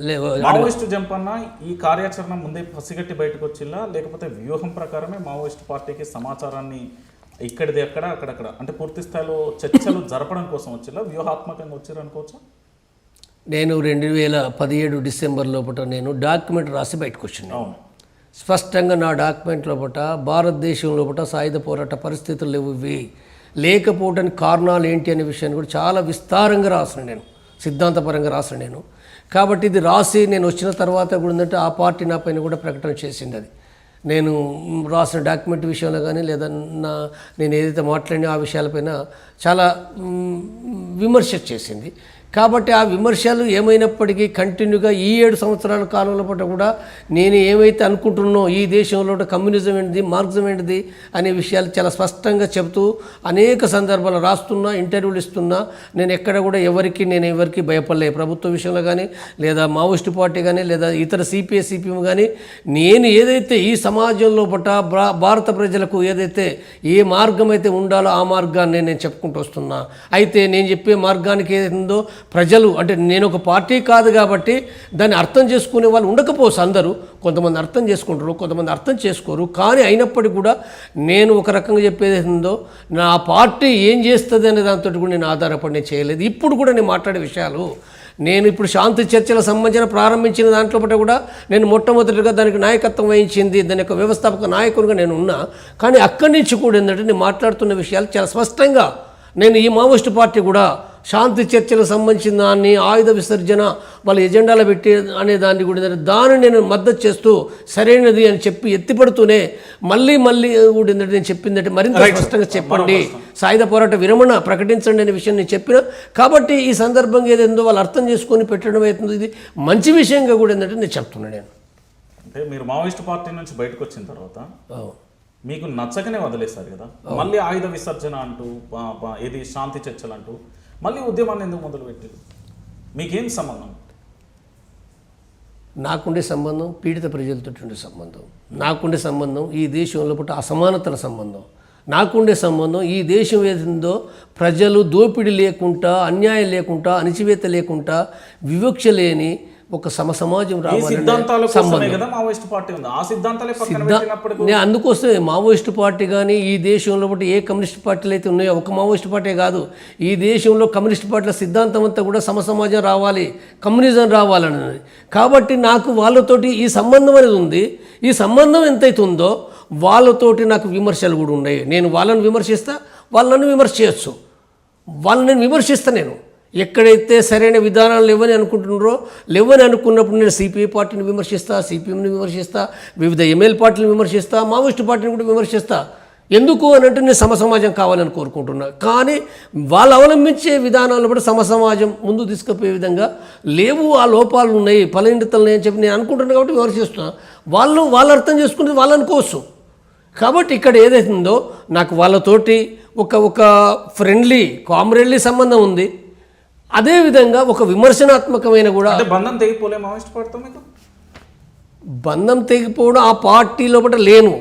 Maoist Jampanna ఈ కార్యాచరణ ముందే పసిగట్టి బయటకు వచ్చిల్లా లేకపోతే వ్యూహం ప్రకారమే మావోయిస్ట్ పార్టీకి సమాచారాన్ని ఇక్కడిది ఎక్కడ అక్కడక్కడ? అంటే పూర్తి స్థాయిలో చర్చలు జరపడం కోసం వచ్చిల్లా వ్యూహాత్మకంగా వచ్చారు అనుకోవచ్చా? నేను రెండు వేల పదిహేడు డిసెంబర్ లోపల నేను డాక్యుమెంట్ రాసి బయటకు వచ్చినాను అవును. స్పష్టంగా నా డాక్యుమెంట్ లోపల భారతదేశం లోపల సాయుధ పోరాట పరిస్థితులు లేవు ఇవి. లేకపోవడానికి కారణాలు ఏంటి అనే విషయాన్ని కూడా చాలా విస్తారంగా రాసిన నేను సిద్ధాంతపరంగా రాసిన నేను. కాబట్టి ఇది రాసి నేను వచ్చిన తర్వాత కూడా ఏంటంటే ఆ పార్టీ నా పైన కూడా ప్రకటన చేసింది అది. నేను రాసిన డాక్యుమెంట్ విషయంలో కానీ లేదా నా నేను ఏదైతే మాట్లాడినా ఆ విషయాలపైన చాలా విమర్శ చేసింది. కాబట్టి ఆ విమర్శలు ఏమైనప్పటికీ కంటిన్యూగా ఈ ఏడు సంవత్సరాల కాలంలో పాటు కూడా నేను ఏమైతే అనుకుంటున్నో ఈ దేశంలో కమ్యూనిజం ఏంటిది మార్క్సిజం ఏంటిది అనే విషయాలు చాలా స్పష్టంగా చెబుతూ అనేక సందర్భాలు రాస్తున్నా ఇంటర్వ్యూలు ఇస్తున్నా నేను ఎక్కడ కూడా ఎవరికి నేను ఎవరికి భయపడలే. ప్రభుత్వ విషయంలో కానీ లేదా మావోయిస్టు పార్టీ కానీ లేదా ఇతర సిపిఐ సిపిఎం కానీ నేను ఏదైతే ఈ సమాజంలో పట భారత ప్రజలకు ఏదైతే ఏ మార్గం అయితే ఉండాలో ఆ మార్గాన్ని నేను చెప్పుకుంటూ వస్తున్నా. అయితే నేను చెప్పే మార్గానికి ఏదైతుందో ప్రజలు అంటే నేను ఒక పార్టీ కాదు కాబట్టి దాన్ని అర్థం చేసుకునే వాళ్ళు ఉండకపోవచ్చు అందరూ. కొంతమంది అర్థం చేసుకుంటారు కొంతమంది అర్థం చేసుకోరు. కానీ అయినప్పటికీ కూడా నేను ఒక రకంగా చెప్పేది ఏందో నా పార్టీ ఏం చేస్తుంది అనే దాంతో కూడా నేను ఆధారపడి చేయలేదు. ఇప్పుడు కూడా నేను మాట్లాడే విషయాలు నేను ఇప్పుడు శాంతి చర్చల సంబంధించిన ప్రారంభించిన దాంట్లో పట్ల కూడా నేను మొట్టమొదటిగా దానికి నాయకత్వం వహించింది దాని యొక్క వ్యవస్థాపక నాయకునిగా నేను ఉన్నా. కానీ అక్కడి నుంచి కూడా ఏంటంటే నేను మాట్లాడుతున్న విషయాలు చాలా స్పష్టంగా నేను ఈ మావోయిస్టు పార్టీ కూడా శాంతి చర్చలకు సంబంధించిన దాన్ని ఆయుధ విసర్జన వాళ్ళ ఎజెండాలో పెట్టి అనే దాన్ని కూడా దాన్ని నేను మద్దతు చేస్తూ సరైనది అని చెప్పి ఎత్తిపడుతూనే మళ్ళీ మళ్ళీ కూడా ఏంటంటే నేను చెప్పిందంటే మరింత స్పష్టంగా చెప్పండి. సాయుధ పోరాట విరమణ ప్రకటించండి అనే విషయం నేను చెప్పిన. కాబట్టి ఈ సందర్భంగా ఏదేందో వాళ్ళు అర్థం చేసుకొని పెట్టడం అవుతుంది ఇది మంచి విషయంగా కూడా ఏంటంటే నేను చెప్తున్నాను నేను. అంటే మీరు మావోయిస్ట్ పార్టీ నుంచి బయటకు వచ్చిన తర్వాత. మీకు నచ్చకనే వదిలేశారు కదా. మళ్ళీ ఆయుధ విసర్జన అంటూ ఏది శాంతి చర్చలు అంటూ మళ్ళీ ఉద్యమాన్ని ఎందుకు మొదలుపెట్టారు? మీకేం సంబంధం? నాకుండే సంబంధం పీడిత ప్రజలతో ఉండే సంబంధం. నాకుండే సంబంధం ఈ దేశంలో పుట్ట అసమానతల సంబంధం. నాకుండే సంబంధం ఈ దేశం ఏదో ప్రజలు దోపిడీ లేకుండా అన్యాయం లేకుండా అణిచివేత లేకుండా వివక్ష లేని ఒక సమ సమాజం కోసమే కదా మావోయిస్ట్ పార్టీ ఉంది. ఆ సిద్ధాంతాలే పక్కన పెట్టినప్పుడు నేను అందుకోసమే మావోయిస్టు పార్టీ కానీ ఈ దేశంలో బట్టి ఏ కమ్యూనిస్ట్ పార్టీలు అయితే ఉన్నాయో ఒక మావోయిస్ట్ పార్టీ కాదు. ఈ దేశంలో కమ్యూనిస్ట్ పార్టీల సిద్ధాంతం అంతా కూడా సమసమాజం రావాలి కమ్యూనిజం రావాలన్నది. కాబట్టి నాకు వాళ్ళతోటి ఈ సంబంధం అనేది ఉంది. ఈ సంబంధం ఎంతైతే ఉందో వాళ్ళతోటి నాకు విమర్శలు కూడా ఉన్నాయి. నేను వాళ్ళని విమర్శిస్తా వాళ్ళని విమర్శ చేయొచ్చు వాళ్ళని నేను విమర్శిస్తా నేను. ఎక్కడైతే సరైన విధానాలు లేవని అనుకుంటున్నారో లేవని అనుకున్నప్పుడు నేను సిపిఐ పార్టీని విమర్శిస్తా సిపిఎంని విమర్శిస్తా వివిధ ఎమ్మెల్యే పార్టీని విమర్శిస్తా మావోయిస్టు పార్టీని కూడా విమర్శిస్తా. ఎందుకు అని అంటే నేను సమసమాజం కావాలని కోరుకుంటున్నా. కానీ వాళ్ళు అవలంబించే విధానాలు కూడా సమసమాజం ముందు తీసుకుపోయే విధంగా లేవు ఆ లోపాలు ఉన్నాయి ఫలనిండితలు అని చెప్పి నేను అనుకుంటున్నాను కాబట్టి విమర్శిస్తున్నా. వాళ్ళు వాళ్ళు అర్థం చేసుకునేది వాళ్ళు అనుకోవచ్చు. కాబట్టి ఇక్కడ ఏదైతుందో నాకు వాళ్ళతోటి ఒక ఒక ఫ్రెండ్లీ కామ్రేడ్లీ సంబంధం ఉంది. అదేవిధంగా ఒక విమర్శనాత్మకమైన కూడా బంధం తెగిపోలే మావోయిస్ట్ పార్టీతో మీకు? బంధం తెగిపోవడం ఆ పార్టీ లోపల లేను.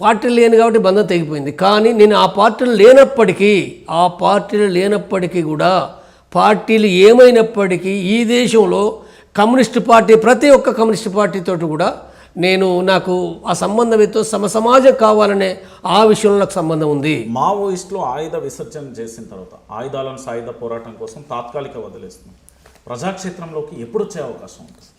పార్టీ లేను కాబట్టి బంధం తెగిపోయింది. కానీ నేను ఆ పార్టీలో లేనప్పటికీ ఆ పార్టీలో లేనప్పటికీ కూడా పార్టీలు ఏమైనప్పటికీ ఈ దేశంలో కమ్యూనిస్ట్ పార్టీ ప్రతి ఒక్క కమ్యూనిస్ట్ పార్టీతో కూడా నేను నాకు ఆ సంబంధం ఏతో సమ సమాజం కావాలనే ఆ విషయంలో నాకు సంబంధం ఉంది. మావోయిస్టులు ఆయుధ విసర్జన చేసిన తర్వాత ఆయుధాలను సాయుధ పోరాటం కోసం తాత్కాలిక వదిలేస్తున్నాం. ప్రజాక్షేత్రంలోకి ఎప్పుడు వచ్చే అవకాశం ఉంటుంది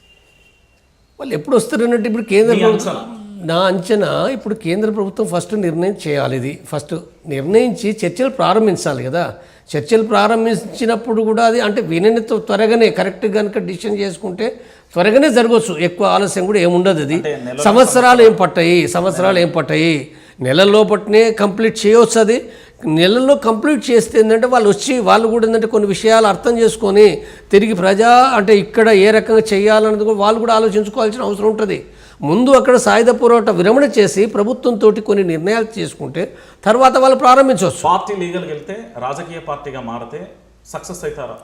వాళ్ళు ఎప్పుడు వస్తారన్నట్టు ఇప్పుడు కేంద్ర ప్రభుత్వం? నా అంచనా ఇప్పుడు కేంద్ర ప్రభుత్వం ఫస్ట్ నిర్ణయం చేయాలి ఇది. ఫస్ట్ నిర్ణయించి చర్చలు ప్రారంభించాలి కదా. చర్చలు ప్రారంభించినప్పుడు కూడా అది అంటే వినని త్వ- త్వరగానే కరెక్ట్ కనుక డిసిషన్ చేసుకుంటే త్వరగానే జరగవచ్చు ఎక్కువ ఆలస్యం కూడా ఏముండదు అది. సంవత్సరాలు ఏం పట్టాయి? సంవత్సరాలు ఏం పట్టాయి? నెలల్లో పట్టినే కంప్లీట్ చేయవచ్చు అది. నెలల్లో కంప్లీట్ చేస్తే ఏంటంటే వాళ్ళు వచ్చి వాళ్ళు కూడా ఏంటంటే కొన్ని విషయాలు అర్థం చేసుకొని తిరిగి ప్రజా అంటే ఇక్కడ ఏ రకంగా చేయాలన్నది కూడా వాళ్ళు కూడా ఆలోచించుకోవాల్సిన అవసరం ఉంటుంది. ముందు అక్కడ సాయుధ పోరాట విరమణ చేసి ప్రభుత్వంతో కొన్ని నిర్ణయాలు చేసుకుంటే తర్వాత వాళ్ళు ప్రారంభించవచ్చు. పార్టీ లీగల్కి వెళ్తే రాజకీయ పార్టీగా మారితే సక్సెస్ అవుతారా?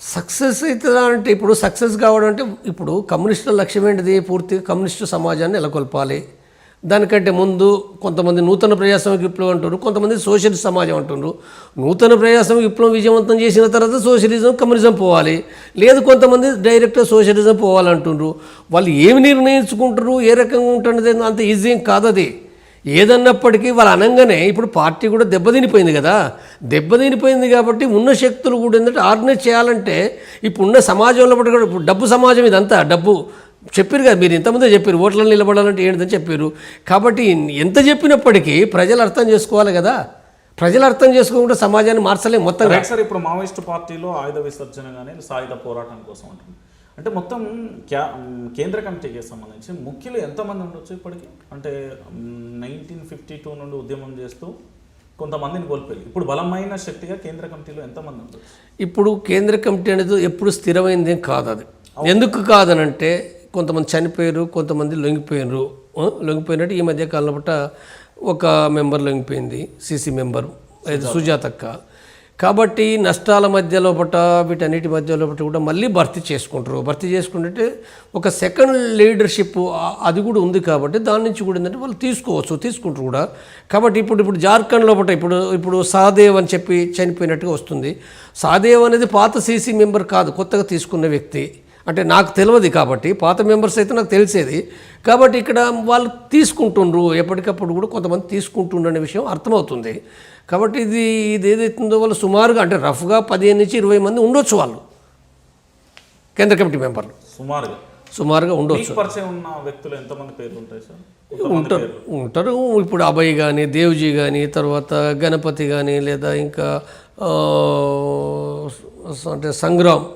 సక్సెస్ అవుతుందా అంటే ఇప్పుడు సక్సెస్ కావడం అంటే ఇప్పుడు కమ్యూనిస్టుల లక్ష్యం ఏంటిది? పూర్తిగా కమ్యూనిస్టు సమాజాన్ని నెలకొల్పాలి. దానికంటే ముందు కొంతమంది నూతన ప్రజాస్వామిక విప్లవం అంటున్నారు కొంతమంది సోషలిస్ట్ సమాజం అంటున్నారు నూతన ప్రజాస్వామిక విప్లవం విజయవంతం చేసిన తర్వాత సోషలిజం కమ్యూనిజం పోవాలి. లేదు కొంతమంది డైరెక్ట్ సోషలిజం పోవాలంటున్నారు వాళ్ళు ఏమి నిర్ణయించుకుంటారు ఏ రకంగా ఉంటుంది అంత ఈజీ కాదది కాదు అది. ఏదన్నప్పటికీ వాళ్ళు అనగానే ఇప్పుడు పార్టీ కూడా దెబ్బతినిపోయింది కదా. దెబ్బతినిపోయింది కాబట్టి ఉన్న శక్తులు కూడా ఏంటంటే ఆర్గనైజ్ చేయాలంటే ఇప్పుడు ఉన్న సమాజంలో కూడా ఇప్పుడు డబ్బు సమాజం ఇదంతా డబ్బు. చెప్పారు కదా మీరు ఇంతమందే చెప్పారు ఓట్లలో నిలబడాలంటే ఏంటిదని చెప్పారు. కాబట్టి ఎంత చెప్పినప్పటికీ ప్రజలు అర్థం చేసుకోవాలి కదా. ప్రజలు అర్థం చేసుకోకుండా సమాజాన్ని మార్చలేం మొత్తం సార్ ఇప్పుడు మావోయిస్ట్ పార్టీలో ఆయుధ విసర్జన కానీ సాయుధ పోరాటం కోసం అంటుంది అంటే మొత్తం కేంద్ర కమిటీకి సంబంధించి ముఖ్యులు ఎంతమంది ఉండొచ్చు ఇప్పటికి? అంటే నైన్టీన్ ఫిఫ్టీ టూ నుండి ఉద్యమం చేస్తూ కొంతమందిని కోల్పోయి ఇప్పుడు బలమైన శక్తిగా కేంద్ర కమిటీలో ఎంతమంది ఉండొచ్చు? ఇప్పుడు కేంద్ర కమిటీ అనేది ఎప్పుడు స్థిరమైంది కాదు అది. ఎందుకు కాదనంటే కొంతమంది చనిపోయారు కొంతమంది లొంగిపోయారు లొంగిపోయినట్టు ఈ మధ్య కాలంలో పట్ట ఒక మెంబర్ లొంగిపోయింది సీసీ మెంబర్. అది సుజాతక్క కాబట్టి నష్టాల మధ్యలో పట్ట వీటన్నిటి మధ్యలో పట్ట కూడా మళ్ళీ భర్తీ చేసుకుంటారు. భర్తీ చేసుకుంటే ఒక సెకండ్ లీడర్షిప్ అది కూడా ఉంది కాబట్టి దాని నుంచి కూడా ఏంటంటే వాళ్ళు తీసుకోవచ్చు తీసుకుంటారు కూడా. కాబట్టి ఇప్పుడు ఇప్పుడు జార్ఖండ్లో పట్ట ఇప్పుడు ఇప్పుడు సహదేవ్ అని చెప్పి చనిపోయినట్టుగా వస్తుంది. సహదేవ్ అనేది పాత సీసీ మెంబర్ కాదు కొత్తగా తీసుకున్న వ్యక్తి. అంటే నాకు తెలియదు కాబట్టి పాత మెంబర్స్ అయితే నాకు తెలిసేది. కాబట్టి ఇక్కడ వాళ్ళు తీసుకుంటుండ్రు. ఎప్పటికప్పుడు కూడా కొంతమంది తీసుకుంటుండ్రు అనే విషయం అర్థమవుతుంది. కాబట్టి ఇది ఇది ఏదైతుందో వాళ్ళు సుమారుగా అంటే రఫ్గా పదిహేను నుంచి ఇరవై మంది ఉండొచ్చు వాళ్ళు. కేంద్ర కమిటీ మెంబర్లు. సుమారుగా. సుమారుగా ఉండొచ్చు. పరిచయం ఉన్న వ్యక్తులు ఎంతమంది పేర్లు ఉంటాయి సార్ ఉంటారు. ఉంటారు. ఇప్పుడు అభయ్ కానీ దేవ్జీ కానీ తర్వాత గణపతి కానీ లేదా ఇంకా అంటే సంగ్రామ్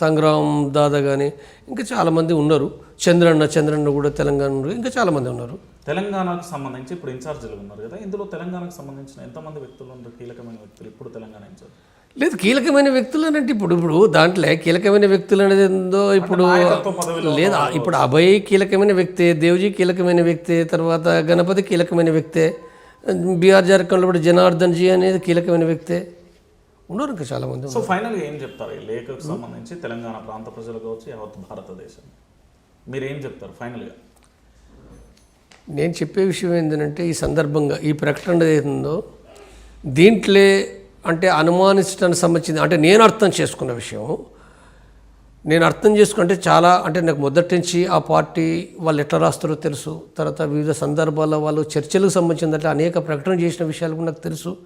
సంగ్రామ్ దాదా కానీ ఇంకా చాలామంది ఉన్నారు. చంద్రన్న చంద్రన్న కూడా తెలంగాణ ఇంకా చాలామంది ఉన్నారు. తెలంగాణకు సంబంధించి ఇప్పుడు ఇన్ఛార్జీలు ఉన్నారు కదా. ఇందులో తెలంగాణకు సంబంధించిన ఎంతమంది వ్యక్తులు ఉన్నారు? కీలకమైన వ్యక్తులు ఇప్పుడు తెలంగాణ ఇన్ఛార్జ్. లేదు కీలకమైన వ్యక్తులు అంటే ఇప్పుడు ఇప్పుడు దాంట్లో కీలకమైన వ్యక్తులు అనేది ఏందో ఇప్పుడు లేదా ఇప్పుడు అభయ్ కీలకమైన వ్యక్తే దేవ్జీ కీలకమైన వ్యక్తే తర్వాత గణపతి కీలకమైన వ్యక్తే బీఆర్ జార్ఖండ్లో కూడా జనార్దన్ జీ అనేది కీలకమైన వ్యక్తే. ఉన్నారు ఇంకా చాలామంది సో ఫైనల్గా ఏం చెప్తారు ఈ లేఖకు సంబంధించి? తెలంగాణ ప్రాంత ప్రజలు కావచ్చు యావత్ భారతదేశం. మీరు ఏం చెప్తారు ఫైనల్గా? నేను చెప్పే విషయం ఏంటంటే ఈ సందర్భంగా ఈ ప్రకటన ఏదో దీంట్లో అంటే అనుమానించడానికి సంబంధించింది. అంటే నేను అర్థం చేసుకున్న విషయం నేను అర్థం చేసుకుంటే చాలా అంటే నాకు మొదటి నుంచి ఆ పార్టీ వాళ్ళు ఎట్లా రాస్తారో తెలుసు. తర్వాత వివిధ సందర్భాల్లో వాళ్ళు చర్చలకు సంబంధించిన అనేక ప్రకటన చేసిన విషయాలు కూడా నాకు తెలుసు.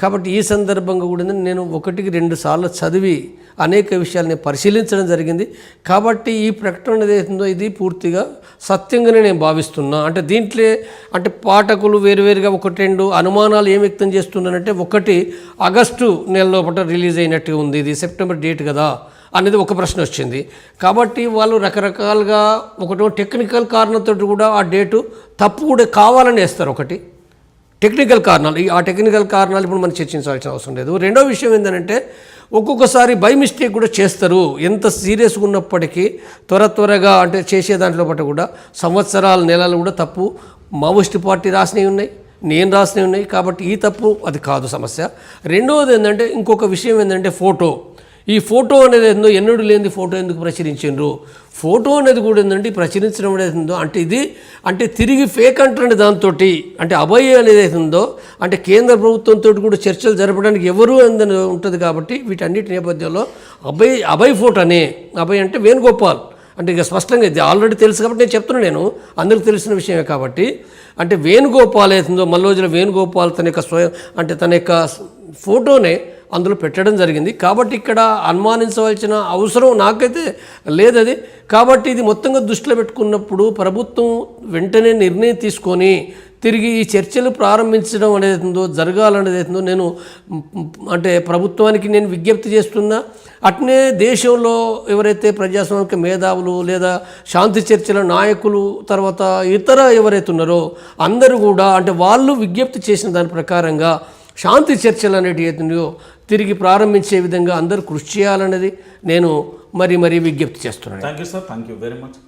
కాబట్టి ఈ సందర్భంగా కూడా నేను ఒకటికి రెండు సార్లు చదివి అనేక విషయాలని పరిశీలించడం జరిగింది. కాబట్టి ఈ ప్రకటన ఏదైతుందో ఇది పూర్తిగా సత్యంగానే నేను భావిస్తున్నా. అంటే దీంట్లో అంటే పాఠకులు వేరువేరుగా ఒకటి రెండు అనుమానాలు ఏం వ్యక్తం చేస్తున్నానంటే ఒకటి ఆగస్టు నెల లోపల రిలీజ్ అయినట్టుగా ఉంది. ఇది సెప్టెంబర్ డేట్ కదా. అనేది ఒక ప్రశ్న వచ్చింది. కాబట్టి వాళ్ళు రకరకాలుగా ఒకటో టెక్నికల్ కారణంతో కూడా ఆ డేటు తప్పు కూడా కావాలని వేస్తారు ఒకటి. టెక్నికల్ కారణాలు ఈ ఆ టెక్నికల్ కారణాలు ఇప్పుడు మనం చర్చించాల్సిన అవసరం లేదు. రెండో విషయం ఏంటంటే ఒక్కొక్కసారి బై మిస్టేక్ కూడా చేస్తారు. ఎంత సీరియస్గా ఉన్నప్పటికీ త్వర త్వరగా అంటే చేసే దాంట్లో పాటు కూడా సంవత్సరాల నెలలు కూడా తప్పు. మావోయిస్ట్ పార్టీ రాసినవి ఉన్నాయి నేను రాసినవి ఉన్నాయి కాబట్టి ఈ తప్పు అది కాదు సమస్య. రెండవది ఏంటంటే ఇంకొక విషయం ఏంటంటే ఫోటో. ఈ ఫోటో అనేది ఏందో ఎన్నడూ లేని ఫోటో ఎందుకు ప్రచురించిండ్రు? ఫోటో అనేది కూడా ఏంటంటే ప్రచురించడం అనేది ఉందో అంటే ఇది అంటే తిరిగి ఫేక్ అంటారండి దాంతో అంటే అభయ అనేది ఉందో అంటే కేంద్ర ప్రభుత్వంతో కూడా చర్చలు జరపడానికి ఎవరు అందని ఉంటుంది కాబట్టి వీటన్నిటి నేపథ్యంలో అభయ్ అభయ్ ఫోటోనే. అభయ్ అంటే వేణుగోపాల్. అంటే ఇక స్పష్టంగా ఇది ఆల్రెడీ తెలుసు కాబట్టి నేను చెప్తున్నాను నేను. అందరికీ తెలిసిన విషయమే కాబట్టి. అంటే వేణుగోపాల్ అవుతుందో మల్లోజుల వేణుగోపాల్ తన యొక్క స్వయం అంటే తన యొక్క ఫోటోనే అందులో పెట్టడం జరిగింది. కాబట్టి ఇక్కడ అనుమానించవలసిన అవసరం నాకైతే లేదది. కాబట్టి ఇది మొత్తంగా దృష్టిలో పెట్టుకున్నప్పుడు ప్రభుత్వం వెంటనే నిర్ణయం తీసుకొని తిరిగి ఈ చర్చలు ప్రారంభించడం అనేది ఉందో జరగాలనేది అవుతుందో నేను అంటే ప్రభుత్వానికి నేను విజ్ఞప్తి చేస్తున్నా. అట్నే దేశంలో ఎవరైతే ప్రజాస్వామిక మేధావులు లేదా శాంతి చర్చల నాయకులు తర్వాత ఇతర ఎవరైతే ఉన్నారో అందరూ కూడా అంటే వాళ్ళు విజ్ఞప్తి చేసిన దాని ప్రకారంగా శాంతి చర్చలు అనేటివి ఉన్నాయో తిరిగి ప్రారంభించే విధంగా అందరూ కృషి చేయాలనేది నేను మరీ మరీ విజ్ఞప్తి చేస్తున్నాను. Thank you sir thank you very much